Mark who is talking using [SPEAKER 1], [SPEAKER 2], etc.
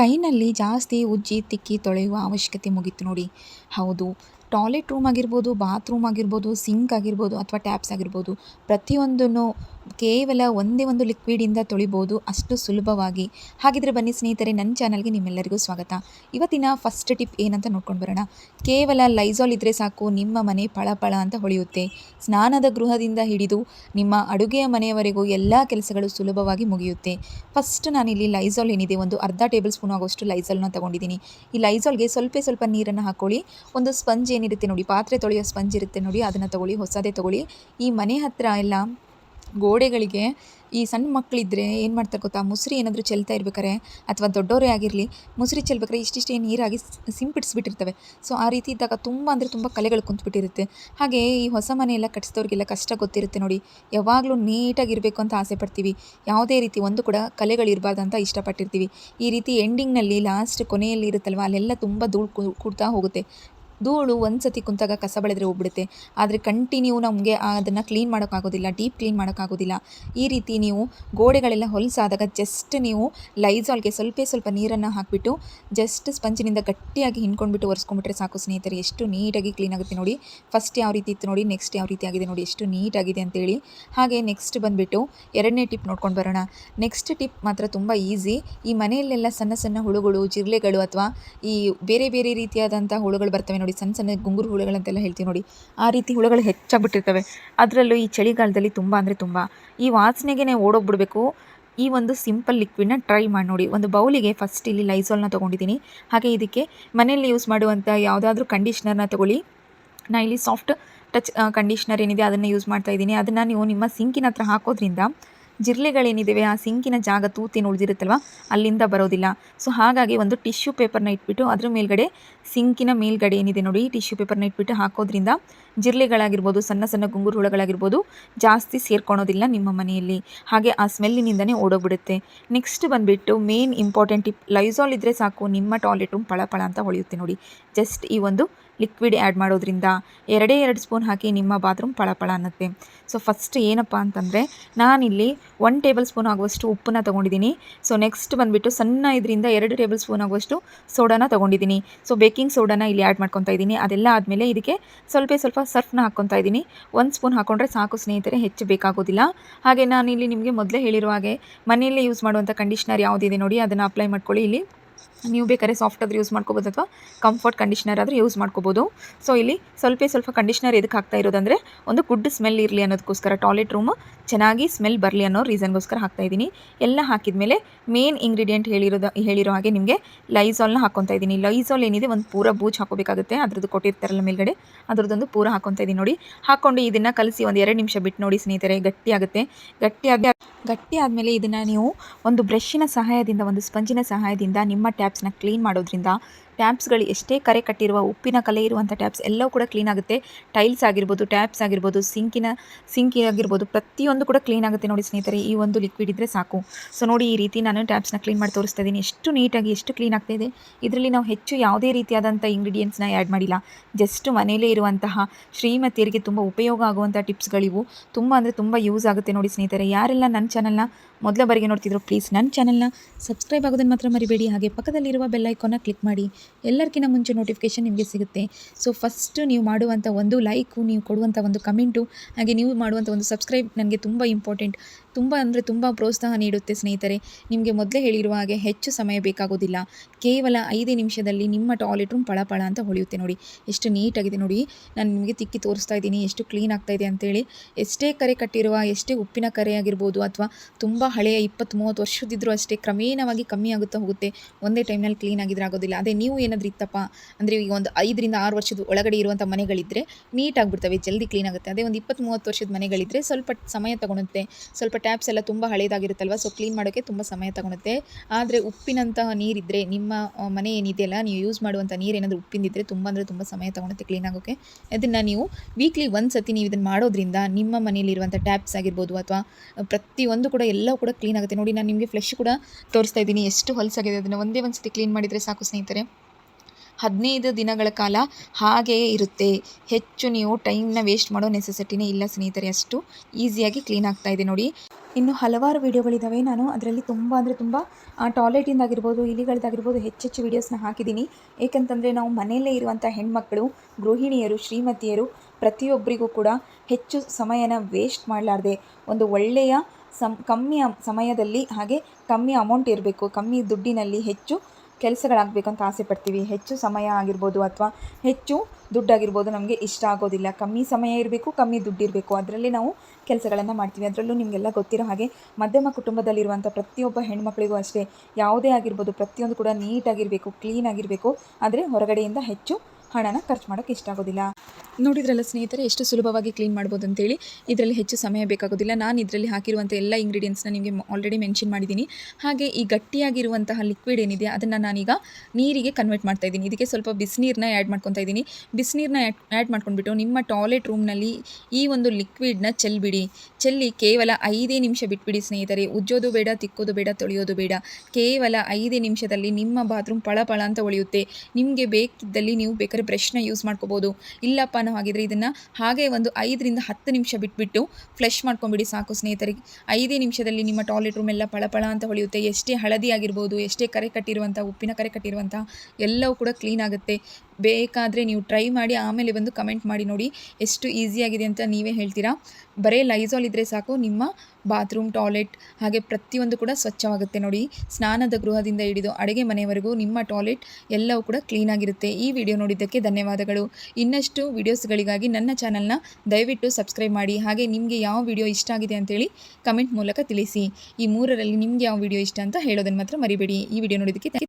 [SPEAKER 1] ಕೈನಲ್ಲಿ ಜಾಸ್ತಿ ಉಜ್ಜಿ ತಿಕ್ಕಿ ತೊಳೆಯುವ ಅವಶ್ಯಕತೆ ಮುಗೀತು ನೋಡಿ. ಹೌದು, ಟಾಯ್ಲೆಟ್ ರೂಮ್ ಆಗಿರ್ಬೋದು, ಬಾತ್ರೂಮ್ ಆಗಿರ್ಬೋದು, ಸಿಂಕ್ ಆಗಿರ್ಬೋದು ಅಥವಾ ಟ್ಯಾಪ್ಸ್ ಆಗಿರ್ಬೋದು, ಪ್ರತಿಯೊಂದನ್ನು ಕೇವಲ ಒಂದೇ ಒಂದು ಲಿಕ್ವಿಡಿಂದ ತೊಳಿಬೋದು ಅಷ್ಟು ಸುಲಭವಾಗಿ. ಹಾಗಿದ್ರೆ ಬನ್ನಿ ಸ್ನೇಹಿತರೆ ನನ್ನ ಚಾನಲ್ಗೆ ನಿಮ್ಮೆಲ್ಲರಿಗೂ ಸ್ವಾಗತ. ಇವತ್ತಿನ ಫಸ್ಟ್ ಟಿಪ್ ಏನಂತ ನೋಡ್ಕೊಂಡು ಬರೋಣ. ಕೇವಲ ಲೈಸಾಲ್ ಇದ್ದರೆ ಸಾಕು, ನಿಮ್ಮ ಮನೆ ಪಳಪಳ ಪಳ ಅಂತ ಹೊಳೆಯುತ್ತೆ. ಸ್ನಾನದ ಗೃಹದಿಂದ ಹಿಡಿದು ನಿಮ್ಮ ಅಡುಗೆಯ ಮನೆಯವರೆಗೂ ಎಲ್ಲ ಕೆಲಸಗಳು ಸುಲಭವಾಗಿ ಮುಗಿಯುತ್ತೆ. ಫಸ್ಟ್ ನಾನಿಲ್ಲಿ ಲೈಸಾಲ್ ಏನಿದೆ, ಒಂದು ಅರ್ಧ ಟೇಬಲ್ ಸ್ಪೂನ್ ಆಗೋಷ್ಟು ಲೈಸಾಲ್ನ ತೊಗೊಂಡಿದ್ದೀನಿ. ಈ ಲೈಸಾಲ್ಗೆ ಸ್ವಲ್ಪ ಸ್ವಲ್ಪ ನೀರನ್ನು ಹಾಕ್ಕೊಳ್ಳಿ ಒಂದು ಸ್ಪಂಜ್ ಏನಿರುತ್ತೆ ನೋಡಿ, ಪಾತ್ರೆ ತೊಳೆಯೋ ಸ್ಪಂಜ್ ಇರುತ್ತೆ ನೋಡಿ, ಅದನ್ನು ತೊಗೊಳ್ಳಿ, ಹೊಸದೇ ತೊಗೊಳ್ಳಿ. ಈ ಮನೆ ಹತ್ತಿರ ಎಲ್ಲ ಗೋಡೆಗಳಿಗೆ ಈ ಸಣ್ಣ ಮಕ್ಕಳಿದ್ರೆ ಏನು ಮಾಡ್ತಾರೆ ಗೊತ್ತಾ? ಮುಸ್ರಿ ಏನಾದರೂ ಚೆಲ್ತಾ ಇರ್ಬೇಕಾರೆ ಅಥವಾ ದೊಡ್ಡವರೇ ಆಗಿರಲಿ, ಮುಸ್ರಿ ಚೆಲ್ಬೇಕಾರೆ ಇಷ್ಟಿಷ್ಟೇ ನೀರಾಗಿ ಸಿಂಪಡಿಸ್ಬಿಟ್ಟಿರ್ತವೆ. ಸೊ ಆ ರೀತಿ ಇದ್ದಾಗ ತುಂಬ ಅಂದರೆ ತುಂಬ ಕಲೆಗಳು ಕುಂತ್ಬಿಟ್ಟಿರುತ್ತೆ. ಹಾಗೆ ಈ ಹೊಸ ಮನೆ ಎಲ್ಲ ಕಟ್ಟಿಸಿದವ್ರಿಗೆಲ್ಲ ಕಷ್ಟ ಗೊತ್ತಿರುತ್ತೆ ನೋಡಿ. ಯಾವಾಗಲೂ ನೀಟಾಗಿರಬೇಕು ಅಂತ ಆಸೆ ಪಡ್ತೀವಿ. ಯಾವುದೇ ರೀತಿ ಒಂದು ಕೂಡ ಕಲೆಗಳಿರಬಾರ್ದು ಅಂತ ಇಷ್ಟಪಟ್ಟಿರ್ತೀವಿ. ಈ ರೀತಿ ಎಂಡಿಂಗ್ನಲ್ಲಿ ಲಾಸ್ಟ್ ಕೊನೆಯಲ್ಲಿ ಇರುತ್ತಲ್ವ, ಅಲ್ಲೆಲ್ಲ ತುಂಬ ಧೂಳು ಕೂಡ್ತಾ ಹೋಗುತ್ತೆ. ಧೂಳು ಒಂದು ಸತಿ ಕುಂತಾಗ ಕಸ ಬೆಳೆದ್ರೆ ಹೋಗ್ಬಿಡುತ್ತೆ. ಆದರೆ ಕಂಟಿನ್ಯೂ ನಮಗೆ ಅದನ್ನು ಕ್ಲೀನ್ ಮಾಡೋಕ್ಕಾಗೋದಿಲ್ಲ ಡೀಪ್ ಕ್ಲೀನ್ ಮಾಡೋಕ್ಕಾಗೋದಿಲ್ಲ. ಈ ರೀತಿ ನೀವು ಗೋಡೆಗಳೆಲ್ಲ ಹೊಲಸಾದಾಗ ಜಸ್ಟ್ ನೀವು ಲೈಸಾಲ್ಗೆ ಸ್ವಲ್ಪ ಸ್ವಲ್ಪ ನೀರನ್ನು ಹಾಕಿಬಿಟ್ಟು ಜಸ್ಟ್ ಸ್ಪಂಜಿನಿಂದ ಗಟ್ಟಿಯಾಗಿ ಹಿಂಡ್ಕೊಂಡ್ಬಿಟ್ಟು ಒರೆಸ್ಕೊಂಡ್ಬಿಟ್ರೆ ಸಾಕು ಸ್ನೇಹಿತರೆ. ಎಷ್ಟು ನೀಟಾಗಿ ಕ್ಲೀನ್ ಆಗುತ್ತೆ ನೋಡಿ. ಫಸ್ಟ್ ಯಾವ ರೀತಿ ಇತ್ತು ನೋಡಿ ನೆಕ್ಸ್ಟ್ ಯಾವ ರೀತಿ ಆಗಿದೆ ನೋಡಿ. ಎಷ್ಟು ನೀಟಾಗಿದೆ ಅಂತೇಳಿ. ಹಾಗೆ ನೆಕ್ಸ್ಟ್ ಬಂದುಬಿಟ್ಟು ಎರಡನೇ ಟಿಪ್ ನೋಡ್ಕೊಂಡು ಬರೋಣ. ನೆಕ್ಸ್ಟ್ ಟಿಪ್ ಮಾತ್ರ ತುಂಬ ಈಸಿ ಈ ಮನೆಯಲ್ಲೆಲ್ಲ ಸಣ್ಣ ಸಣ್ಣ ಹುಳುಗಳು, ಜಿರಳೆಗಳು ಅಥವಾ ಈ ಬೇರೆ ಬೇರೆ ರೀತಿಯಾದಂಥ ಹುಳುಗಳು ಬರ್ತವೆ ನೋಡಿ. ಸಣ್ಣ ಸಣ್ಣ ಗುಂಗುರು ಹುಳುಗಳಂತೆಲ್ಲ ಹೇಳ್ತೀವಿ ನೋಡಿ, ಆ ರೀತಿ ಹುಳುಗಳು ಹೆಚ್ಚಾಗ್ಬಿಟ್ಟಿರ್ತವೆ. ಅದರಲ್ಲೂ ಈ ಚಳಿಗಾಲದಲ್ಲಿ ತುಂಬ ಅಂದರೆ ತುಂಬ. ಈ ವಾಸನೆಗೆ ಓಡೋಗ್ಬಿಡ್ಬೇಕು. ಈ ಒಂದು ಸಿಂಪಲ್ ಲಿಕ್ವಿಡ್ನ ಟ್ರೈ ಮಾಡಿ ನೋಡಿ. ಒಂದು ಬೌಲಿಗೆ ಫಸ್ಟ್ ಇಲ್ಲಿ ಲೈಸೋಲ್ನ ತೊಗೊಂಡಿದ್ದೀನಿ. ಹಾಗೆ ಇದಕ್ಕೆ ಮನೆಯಲ್ಲಿ ಯೂಸ್ ಮಾಡುವಂಥ ಯಾವುದಾದ್ರೂ ಕಂಡೀಷ್ನರ್ನ ತೊಗೊಳ್ಳಿ. ನಾ ಇಲ್ಲಿ ಸಾಫ್ಟ್ ಟಚ್ ಕಂಡೀಷ್ನರ್ ಏನಿದೆ ಅದನ್ನು ಯೂಸ್ ಮಾಡ್ತಾ ಇದ್ದೀನಿ. ಅದನ್ನು ನೀವು ನಿಮ್ಮ ಸಿಂಕಿನ ಹತ್ರ ಹಾಕೋದ್ರಿಂದ ಜಿರಳೆಗಳೇನಿದ್ದಾವೆ ಆ ಸಿಂಕಿನ ಜಾಗ ತೂತೇನು ಉಳಿದಿರುತ್ತಲ್ವ? ಅಲ್ಲಿಂದ ಬರೋದಿಲ್ಲ. ಸೊ ಹಾಗಾಗಿ ಒಂದು ಟಿಶ್ಯೂ ಪೇಪರ್ನ ಇಟ್ಬಿಟ್ಟು, ಅದ್ರ ಮೇಲ್ಗಡೆ ಸಿಂಕಿನ ಮೇಲ್ಗಡೆ ಏನಿದೆ ನೋಡಿ ಟಿಶ್ಯೂ ಪೇಪರ್ನ ಇಟ್ಬಿಟ್ಟು ಹಾಕೋದ್ರಿಂದ ಜಿರಳೆಗಳಾಗಿರ್ಬೋದು ಸಣ್ಣ ಸಣ್ಣ ಗುಂಗುರು ಹುಳಗಳಾಗಿರ್ಬೋದು ಜಾಸ್ತಿ ಸೇರ್ಕೊಳೋದಿಲ್ಲ ನಿಮ್ಮ ಮನೆಯಲ್ಲಿ. ಹಾಗೆ ಆ ಸ್ಮೆಲ್ಲಿನಿಂದನೇ ಓಡೋಗ್ಬಿಡುತ್ತೆ. ನೆಕ್ಸ್ಟ್ ಬಂದುಬಿಟ್ಟು ಮೇನ್ ಇಂಪಾರ್ಟೆಂಟ್ ಟಿಪ್ ಲೈಸಾಲ್ ಇದ್ದರೆ ಸಾಕು, ನಿಮ್ಮ ಟಾಯ್ಲೆಟು ರೂಮ್ ಪಳ ಪಳ ಅಂತ ಹೊಳೆಯುತ್ತೆ ನೋಡಿ. ಜಸ್ಟ್ ಈ ಒಂದು ಲಿಕ್ವಿಡ್ ಆ್ಯಡ್ ಮಾಡೋದ್ರಿಂದ ಎರಡೇ ಎರಡು ಸ್ಪೂನ್ ಹಾಕಿ ನಿಮ್ಮ ಬಾತ್ರೂಮ್ ಪಳಪಳ ಅನ್ನುತ್ತೆ. ಸೊ ಫಸ್ಟ್ ಏನಪ್ಪ ಅಂತಂದರೆ, ನಾನಿಲ್ಲಿ ಒನ್ ಟೇಬಲ್ ಸ್ಪೂನ್ ಆಗುವಷ್ಟು ಉಪ್ಪನ್ನ ತೊಗೊಂಡಿದ್ದೀನಿ. ಸೊ ನೆಕ್ಸ್ಟ್ ಬಂದುಬಿಟ್ಟು ಸಣ್ಣ ಇದರಿಂದ ಎರಡು ಟೇಬಲ್ ಸ್ಪೂನ್ ಆಗುವಷ್ಟು ಸೋಡಾನ ತೊಗೊಂಡಿದ್ದೀನಿ. ಸೊ ಬೇಕಿಂಗ್ ಸೋಡಾನ ಇಲ್ಲಿ ಆ್ಯಡ್ ಮಾಡ್ಕೊತಾ ಇದ್ದೀನಿ. ಅದೆಲ್ಲ ಆದಮೇಲೆ ಇದಕ್ಕೆ ಸ್ವಲ್ಪ ಸ್ವಲ್ಪ ಸರ್ಫ್ನ ಹಾಕ್ಕೊತಾ ಇದ್ದೀನಿ. ಒಂದು ಸ್ಪೂನ್ ಹಾಕ್ಕೊಂಡ್ರೆ ಸಾಕು ಸ್ನೇಹಿತರೆ, ಹೆಚ್ಚು ಬೇಕಾಗೋದಿಲ್ಲ. ಹಾಗೆ ನಾನಿಲ್ಲಿ ನಿಮಗೆ ಮೊದಲೇ ಹೇಳಿರುವ ಹಾಗೆ ಮನೆಯಲ್ಲೇ ಯೂಸ್ ಮಾಡುವಂಥ ಕಂಡೀಷ್ನರ್ ಯಾವುದಿದೆ ನೋಡಿ, ಅದನ್ನು ಅಪ್ಲೈ ಮಾಡ್ಕೊಳ್ಳಿ. ಇಲ್ಲಿ ನೀವು ಬೇಕಾದ್ರೆ ಸಾಫ್ಟ್ ಆದರೂ ಯೂಸ್ ಮಾಡ್ಕೋಬೋದು ಅಥವಾ ಕಂಫರ್ಟ್ ಕಂಡೀಷ್ನರ್ ಆದರೆ ಯೂಸ್ ಮಾಡ್ಕೋಬೋದು. ಸೊ ಇಲ್ಲಿ ಸ್ವಲ್ಪ ಸ್ವಲ್ಪ ಕಂಡೀಷನರ್ ಎದಕ್ಕೆ ಹಾಕ್ತಾ ಇರೋದಂದರೆ ಒಂದು ಗುಡ್ ಸ್ಮೆಲ್ ಇರಲಿ ಅನ್ನೋದಕ್ಕೋಸ್ಕರ ಟಾಯ್ಲೆಟ್ ರೂಮ್ ಚೆನ್ನಾಗಿ ಸ್ಮೆಲ್ ಬರಲಿ ಅನ್ನೋ ರೀಸನ್ಗೋಸ್ಕರ ಹಾಕ್ತಾ ಇದ್ದೀನಿ. ಎಲ್ಲ ಹಾಕಿದ ಮೇಲೆ ಮೇನ್ ಇಂಗ್ರೀಡಿಯೆಂಟ್ ಹೇಳಿರೋದು ಹೇಳಿರೋ ಹಾಗೆ ನಿಮಗೆ ಲೈಸಾಲ್ನ ಹಾಕ್ಕೊತಾ ಇದ್ದೀನಿ. ಲೈಸಾಲ್ ಏನಿದೆ ಒಂದು ಪೂರ ಬೂಚ್ ಹಾಕೋಬೇಕಾಗುತ್ತೆ ಅದ್ರದ್ದು ಕೊಟ್ಟಿರ್ತಾರಲ್ಲ ಮೇಲ್ಗಡೆ. ಅದ್ರದ್ದೊಂದು ಪೂರ ಹಾಕೊತಾ ಇದ್ದೀನಿ ನೋಡಿ. ಹಾಕ್ಕೊಂಡು ಇದನ್ನು ಕಲಸಿ ಒಂದು ಎರಡು ನಿಮಿಷ ಬಿಟ್ಟು ನೋಡಿ ಸ್ನೇಹಿತರೆ, ಗಟ್ಟಿ ಆಗುತ್ತೆ. ಗಟ್ಟಿ ಗಟ್ಟಿ ಆದಮೇಲೆ ಇದನ್ನು ನೀವು ಒಂದು ಬ್ರಷ್ಷಿನ ಸಹಾಯದಿಂದ, ಒಂದು ಸ್ಪಂಜಿನ ಸಹಾಯದಿಂದ ನಿಮ್ಮ ಟ್ಯಾಪ್ಸ್ನ ಕ್ಲೀನ್ ಮಾಡೋದ್ರಿಂದ ಟ್ಯಾಪ್ಸ್ಗಳು ಎಷ್ಟೇ ಕರೆ ಕಟ್ಟಿರುವ, ಉಪ್ಪಿನ ಕಲೆ ಇರುವಂಥ ಟ್ಯಾಪ್ಸ್ ಎಲ್ಲವೂ ಕೂಡ ಕ್ಲೀನ್ ಆಗುತ್ತೆ. ಟೈಲ್ಸ್ ಆಗಿರ್ಬೋದು ಟ್ಯಾಪ್ಸ್ ಆಗಿರ್ಬೋದು, ಸಿಂಕಿನ ಸಿಂಕಿ ಆಗಿರ್ಬೋದು, ಪ್ರತಿಯೊಂದು ಕೂಡ ಕ್ಲೀನ್ ಆಗುತ್ತೆ ನೋಡಿ ಸ್ನೇಹಿತರೆ. ಈ ಒಂದು ಲಿಕ್ವಿಡ್ ಇದ್ದರೆ ಸಾಕು. ಸೊ ನೋಡಿ ಈ ರೀತಿ ನಾನು ಟ್ಯಾಪ್ಸ್ನ ಕ್ಲೀನ್ ಮಾಡಿ ತೋರಿಸ್ತಾ ಇದ್ದೀನಿ. ಎಷ್ಟು ನೀಟಾಗಿ ಎಷ್ಟು ಕ್ಲೀನ್ ಆಗ್ತಾಯಿದೆ ಇದರಲ್ಲಿ ನಾವು ಹೆಚ್ಚು ಯಾವುದೇ ರೀತಿಯಾದಂಥ ಇಂಗ್ರೀಡಿಯೆಂಟ್ಸ್ನ ಆ್ಯಡ್ ಮಾಡಿಲ್ಲ. ಜಸ್ಟ್ ಮನೆಯಲ್ಲೇ ಇರುವಂತಹ ಶ್ರೀಮತಿಯರಿಗೆ ತುಂಬ ಉಪಯೋಗ ಆಗುವಂಥ ಟಿಪ್ಸ್ಗಳಿವು ತುಂಬ ಅಂದರೆ ತುಂಬ ಯೂಸ್ ಆಗುತ್ತೆ ನೋಡಿ ಸ್ನೇಹಿತರೆ. ಯಾರೆಲ್ಲ ನನ್ನ ಚಾನಲ್ನ ಮೊದಲ ಬಾರಿಗೆ ನೋಡ್ತಿದ್ರು ಪ್ಲೀಸ್ ನನ್ನ ಚಾನಲ್ನ ಸಬ್ಸ್ಕ್ರೈಬ್ ಆಗೋದನ್ನು ಮಾತ್ರ ಮರಿಬೇಡಿ. ಹಾಗೆ ಪಕ್ಕದಲ್ಲಿರುವ ಬೆಲ್ ಐಕಾನ್ನ ಕ್ಲಿಕ್ ಮಾಡಿ. ಎಲ್ಲರಿಗಿಂತ ಮುಂಚೆ ನೋಟಿಫಿಕೇಶನ್ ನಿಮಗೆ ಸಿಗುತ್ತೆ. ಸೊ ಫಸ್ಟ್ ನೀವು ಮಾಡುವಂಥ ಒಂದು ಲೈಕು ನೀವು ಕೊಡುವಂಥ ಒಂದು ಕಮೆಂಟು ಹಾಗೆ ನೀವು ಮಾಡುವಂಥ ಒಂದು ಸಬ್ಸ್ಕ್ರೈಬ್ ನನಗೆ ತುಂಬ ಇಂಪಾರ್ಟೆಂಟ್ ತುಂಬ ಅಂದರೆ ತುಂಬ ಪ್ರೋತ್ಸಾಹ ನೀಡುತ್ತೆ ಸ್ನೇಹಿತರೆ. ನಿಮಗೆ ಮೊದಲೇ ಹೇಳಿರುವ ಹಾಗೆ ಹೆಚ್ಚು ಸಮಯ ಬೇಕಾಗೋದಿಲ್ಲ. ಕೇವಲ ಐದೇ ನಿಮಿಷದಲ್ಲಿ ನಿಮ್ಮ ಟಾಯ್ಲೆಟ್ ರೂಮ್ ಪಳ ಪಳ ಅಂತ ಹೊಳೆಯುತ್ತೆ ನೋಡಿ. ಎಷ್ಟು ನೀಟಾಗಿದೆ ನೋಡಿ. ನಾನು ನಿಮಗೆ ತಿಕ್ಕಿ ತೋರಿಸ್ತಾ ಇದ್ದೀನಿ, ಎಷ್ಟು ಕ್ಲೀನ್ ಆಗ್ತಾ ಇದೆ ಅಂತೇಳಿ. ಎಷ್ಟೇ ಕರೆ ಕಟ್ಟಿರುವ, ಎಷ್ಟೇ ಉಪ್ಪಿನ ಕರೆ ಆಗಿರ್ಬೋದು ಅಥವಾ ತುಂಬ ಹಳೆಯ ಇಪ್ಪತ್ತು ಮೂವತ್ತು ವರ್ಷದಿದ್ದರೂ ಅಷ್ಟೇ ಕ್ರಮೇಣವಾಗಿ ಕಮ್ಮಿ ಆಗುತ್ತಾ ಹೋಗುತ್ತೆ. ಒಂದೇ ಟೈಮ್ನಲ್ಲಿ ಕ್ಲೀನ್ ಆಗಿದ್ರೆ ಆಗೋದಿಲ್ಲ. ಅದೇ ನೀವು ಏನಾದರೂ ಇತ್ತಪ್ಪ? ಅಂದರೆ ಈಗ ಒಂದು ಐದರಿಂದ ಆರು ವರ್ಷದ ಒಳಗಡೆ ಇರುವಂಥ ಮನೆಗಳಿದ್ದರೆ ನೀಟ್ ಆಗಿಬಿಡ್ತವೆ, ಜಲ್ದಿ ಕ್ಲೀನ್ ಆಗುತ್ತೆ. ಅದೇ ಒಂದು ಇಪ್ಪತ್ತು ಮೂವತ್ತು ವರ್ಷದ ಮನೆಗಳಿದ್ದರೆ ಸ್ವಲ್ಪ ಸಮಯ ತಗೊಳುತ್ತೆ. ಸ್ವಲ್ಪ ಟ್ಯಾಪ್ಸ್ ಎಲ್ಲ ತುಂಬ ಹಳೇದಾಗಿರುತ್ತಲ್ವ? ಸೊ ಕ್ಲೀನ್ ಮಾಡೋಕ್ಕೆ ತುಂಬ ಸಮಯ ತಗೊಳುತ್ತೆ. ಆದರೆ ಉಪ್ಪಿನಂತಹ ನೀರಿದ್ದರೆ ನಿಮ್ಮ ಮನೆ ಏನಿದೆಯಲ್ಲ, ನೀವು ಯೂಸ್ ಮಾಡುವಂಥ ನೀರು ಏನಾದರೂ ಉಪ್ಪಿಂದಿದ್ದರೆ ತುಂಬ ಅಂದರೆ ತುಂಬ ಸಮಯ ತಗೊಳುತ್ತೆ ಕ್ಲೀನ್ ಆಗೋಕ್ಕೆ ಅದನ್ನು ನೀವು ವೀಕ್ಲಿ ಒಂದು ಸತಿ ನೀವು ಇದನ್ನು ಮಾಡೋದ್ರಿಂದ ನಿಮ್ಮ ಮನೆಯಲ್ಲಿರುವಂಥ ಟ್ಯಾಪ್ಸ್ ಆಗಿರ್ಬೋದು ಅಥವಾ ಪ್ರತಿಯೊಂದು ಕೂಡ ಎಲ್ಲ ಕೂಡ ಕ್ಲೀನ್ ಆಗುತ್ತೆ. ನೋಡಿ, ನಾನು ನಿಮಗೆ ಫ್ಲೆಶ್ ಕೂಡ ತೋರಿಸ್ತಾ ಇದ್ದೀನಿ. ಎಷ್ಟು ಹೊಲಸಾಗಿದೆ. ಅದನ್ನು ಒಂದೇ ಒಂದು ಸತಿ ಕ್ಲೀನ್ ಮಾಡಿದರೆ ಸಾಕು ಸ್ನೇಹಿತರೆ. ಹದಿನೈದು ದಿನಗಳ ಕಾಲ ಹಾಗೆಯೇ ಇರುತ್ತೆ. ಹೆಚ್ಚು ನೀವು ಟೈಮ್ನ ವೇಸ್ಟ್ ಮಾಡೋ ನೆಸೆಸಿಟಿನೇ ಇಲ್ಲ ಸ್ನೇಹಿತರೆ. ಅಷ್ಟು ಈಸಿಯಾಗಿ ಕ್ಲೀನ್ ಆಗ್ತಾ ಇದೆ ನೋಡಿ. ಇನ್ನು ಹಲವಾರು ವಿಡಿಯೋಗಳಿದ್ದಾವೆ ನಾನು ಅದರಲ್ಲಿ ತುಂಬ ಅಂದರೆ ತುಂಬ ಟಾಯ್ಲೆಟಿಂದಾಗಿರ್ಬೋದು ಇಲಿಗಳದ್ದಾಗಿರ್ಬೋದು ಹೆಚ್ಚೆಚ್ಚು ವೀಡಿಯೋಸ್ನ ಹಾಕಿದ್ದೀನಿ. ಏಕೆಂತಂದರೆ ನಾವು ಮನೆಯಲ್ಲೇ ಇರುವಂಥ ಹೆಣ್ಮಕ್ಕಳು ಗೃಹಿಣಿಯರು, ಶ್ರೀಮತಿಯರು ಪ್ರತಿಯೊಬ್ಬರಿಗೂ ಕೂಡ ಹೆಚ್ಚು ಸಮಯನ ವೇಸ್ಟ್ ಮಾಡಲಾರ್ದೆ ಒಂದು ಒಳ್ಳೆಯ ಸಮ್ ಕಮ್ಮಿ ಸಮಯದಲ್ಲಿ ಹಾಗೆ ಕಮ್ಮಿ ಅಮೌಂಟ್ ಇರಬೇಕು. ಕಮ್ಮಿ ದುಡ್ಡಿನಲ್ಲಿ ಹೆಚ್ಚು ಕೆಲಸಗಳಾಗಬೇಕು ಆಸೆ ಪಡ್ತೀವಿ. ಹೆಚ್ಚು ಸಮಯ ಆಗಿರ್ಬೋದು ಅಥವಾ ಹೆಚ್ಚು ದುಡ್ಡಾಗಿರ್ಬೋದು ನಮಗೆ ಇಷ್ಟ ಆಗೋದಿಲ್ಲ. ಕಮ್ಮಿ ಸಮಯ ಇರಬೇಕು, ಕಮ್ಮಿ ದುಡ್ಡಿರಬೇಕು. ಅದರಲ್ಲಿ ನಾವು ಕೆಲಸಗಳನ್ನು ಮಾಡ್ತೀವಿ. ಅದರಲ್ಲೂ ನಿಮಗೆಲ್ಲ ಗೊತ್ತಿರೋ ಹಾಗೆ ಮಧ್ಯಮ ಕುಟುಂಬದಲ್ಲಿರುವಂಥ ಪ್ರತಿಯೊಬ್ಬ ಹೆಣ್ಮಕ್ಳಿಗೂ ಅಷ್ಟೇ ಯಾವುದೇ ಆಗಿರ್ಬೋದು, ಪ್ರತಿಯೊಂದು ಕೂಡ ನೀಟಾಗಿರಬೇಕು, ಕ್ಲೀನಾಗಿರಬೇಕು. ಆದರೆ ಹೊರಗಡೆಯಿಂದ ಹೆಚ್ಚು ಹಣನ ಖರ್ಚು ಮಾಡೋಕ್ಕೆ ಇಷ್ಟ ಆಗೋದಿಲ್ಲ. ನೋಡಿದ್ರಲ್ಲ ಸ್ನೇಹಿತರೆ, ಎಷ್ಟು ಸುಲಭವಾಗಿ ಕ್ಲೀನ್ ಮಾಡ್ಬೋದು ಅಂತೇಳಿ ಇದರಲ್ಲಿ ಹೆಚ್ಚು ಸಮಯ ಬೇಕಾಗೋದಿಲ್ಲ. ನಾನು ಇದರಲ್ಲಿ ಹಾಕಿರುವಂಥ ಎಲ್ಲ ಇಂಗ್ರೀಡಿಯೆಂಟ್ಸ್ನ ನಿಮಗೆ ಆಲ್ರೆಡಿ ಮೆನ್ಷನ್ ಮಾಡಿದ್ದೀನಿ ಹಾಗೆ ಈ ಗಟ್ಟಿಯಾಗಿರುವಂತಹ ಲಿಕ್ವಿಡ್ ಏನಿದೆ, ಅದನ್ನು ನಾನೀಗ ನೀರಿಗೆ ಕನ್ವರ್ಟ್ ಮಾಡ್ತಾ ಇದ್ದೀನಿ. ಇದಕ್ಕೆ ಸ್ವಲ್ಪ ಬಿಸಿನೀರನ್ನ ಆ್ಯಡ್ ಮಾಡ್ಕೊತಾ ಇದ್ದೀನಿ. ಬಿಸಿನೀರನ್ನ ಆ್ಯಡ್ ಮಾಡ್ಕೊಂಡ್ಬಿಟ್ಟು ನಿಮ್ಮ ಟಾಯ್ಲೆಟ್ ರೂಮ್ನಲ್ಲಿ ಈ ಒಂದು ಲಿಕ್ವಿಡ್ನ ಚೆಲ್ಬಿಡಿ. ಚೆಲ್ಲಿ ಕೇವಲ ಐದೇ ನಿಮಿಷ ಬಿಟ್ಬಿಡಿ ಸ್ನೇಹಿತರೆ. ಉಜ್ಜೋದು ಬೇಡ, ತಿಕ್ಕೋದು ಬೇಡ, ತೊಳೆಯೋದು ಬೇಡ. ಕೇವಲ ಐದೇ ನಿಮಿಷದಲ್ಲಿ ನಿಮ್ಮ ಬಾತ್ರೂಮ್ ಪಳ ಪಳ ಅಂತ ಹೊಳೆಯುತ್ತೆ ನಿಮಗೆ ಬೇಕಿದ್ದಲ್ಲಿ ನೀವು ಬೇಕಾದ್ರೆ ಬ್ರಷ್ನ ಯೂಸ್ ಮಾಡ್ಕೋಬೋದು. ಇಲ್ಲಪ್ಪ ನಾವು ಹಾಗಿದ್ರೆ ಇದನ್ನು ಹಾಗೆ ಒಂದು ಐದರಿಂದ ಹತ್ತು ನಿಮಿಷ ಬಿಟ್ಬಿಟ್ಟು ಫ್ಲೆಶ್ ಮಾಡ್ಕೊಂಬಿಡಿ ಸಾಕು ಸ್ನೇಹಿತರಿಗೆ. ಐದೇ ನಿಮಿಷದಲ್ಲಿ ನಿಮ್ಮ ಟಾಯ್ಲೆಟ್ ರೂಮ್ ಎಲ್ಲ ಪಳಪಳ ಅಂತ ಹೊಳೆಯುತ್ತೆ. ಎಷ್ಟೇ ಹಳದಿ ಆಗಿರ್ಬೋದು, ಎಷ್ಟೇ ಕರೆ ಕಟ್ಟಿರುವಂಥ ಉಪ್ಪಿನ ಕರೆ ಕಟ್ಟಿರುವಂಥ ಎಲ್ಲವೂ ಕೂಡ ಕ್ಲೀನ್ ಆಗುತ್ತೆ. ಬೇಕಾದರೆ ನೀವು ಟ್ರೈ ಮಾಡಿ ಆಮೇಲೆ ಬಂದು ಕಮೆಂಟ್ ಮಾಡಿ ನೋಡಿ ಎಷ್ಟು ಈಸಿಯಾಗಿದೆ ಅಂತ ನೀವೇ ಹೇಳ್ತೀರಾ? ಬರೀ ಲೈಸಾಲ್ ಇದ್ದರೆ ಸಾಕು, ನಿಮ್ಮ ಬಾತ್ರೂಮ್ ಟಾಯ್ಲೆಟ್ ಹಾಗೆ ಪ್ರತಿಯೊಂದು ಕೂಡ ಸ್ವಚ್ಛವಾಗುತ್ತೆ ನೋಡಿ. ಸ್ನಾನದ ಗೃಹದಿಂದ ಹಿಡಿದು ಅಡುಗೆ ಮನೆಯವರೆಗೂ ನಿಮ್ಮ ಟಾಯ್ಲೆಟ್ ಎಲ್ಲವೂ ಕೂಡ ಕ್ಲೀನಾಗಿರುತ್ತೆ ಈ ವಿಡಿಯೋ ನೋಡಿದ್ದಕ್ಕೆ ಧನ್ಯವಾದಗಳು. ಇನ್ನಷ್ಟು ವಿಡಿಯೋಸ್ಗಳಿಗಾಗಿ ನನ್ನ ಚಾನಲ್ನ ದಯವಿಟ್ಟು ಸಬ್ಸ್ಕ್ರೈಬ್ ಮಾಡಿ. ಹಾಗೆ ನಿಮಗೆ ಯಾವ ವಿಡಿಯೋ ಇಷ್ಟ ಆಗಿದೆ ಅಂತೇಳಿ ಕಮೆಂಟ್ ಮೂಲಕ ತಿಳಿಸಿ. ಈ ಮೂರರಲ್ಲಿ ನಿಮಗೆ ಯಾವ ವಿಡಿಯೋ ಇಷ್ಟ ಅಂತ ಹೇಳೋದನ್ನು ಮಾತ್ರ ಮರಿಬೇಡಿ. ಈ ವಿಡಿಯೋ ನೋಡಿದ್ದಕ್ಕೆ